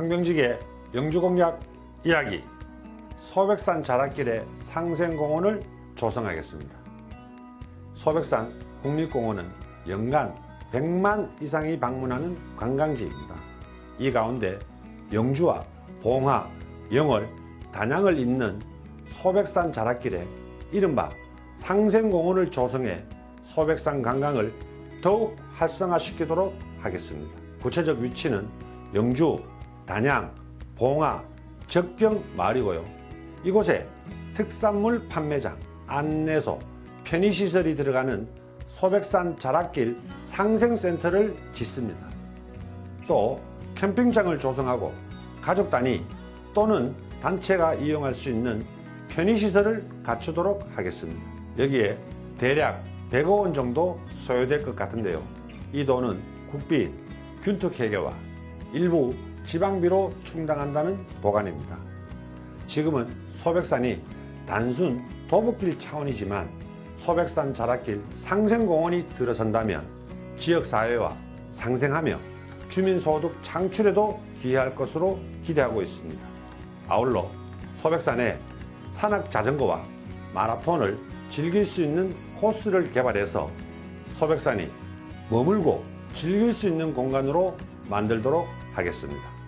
황병직의 영주공약 이야기 소백산 자락길의 상생공원을 조성하겠습니다. 소백산 국립공원은 연간 100만 이상이 방문하는 관광지입니다. 이 가운데 영주와 봉화, 영월, 단양을 잇는 소백산 자락길에 이른바 상생공원을 조성해 소백산 관광을 더욱 활성화시키도록 하겠습니다. 구체적 위치는 영주, 단양, 봉화, 적경 마을이고요. 이곳에 특산물 판매장, 안내소, 편의시설이 들어가는 소백산 자락길 상생센터를 짓습니다. 또 캠핑장을 조성하고 가족 단위 또는 단체가 이용할 수 있는 편의시설을 갖추도록 하겠습니다. 여기에 대략 100억 원 정도 소요될 것 같은데요. 이 돈은 국비, 균특회계와 일부 지방비로 충당한다는 보관입니다. 지금은 소백산이 단순 도보길 차원이지만 소백산 자락길 상생공원이 들어선다면 지역사회와 상생하며 주민소득 창출에도 기여할 것으로 기대하고 있습니다. 아울러 소백산에 산악 자전거와 마라톤을 즐길 수 있는 코스를 개발해서 소백산이 머물고 즐길 수 있는 공간으로 만들도록 하겠습니다.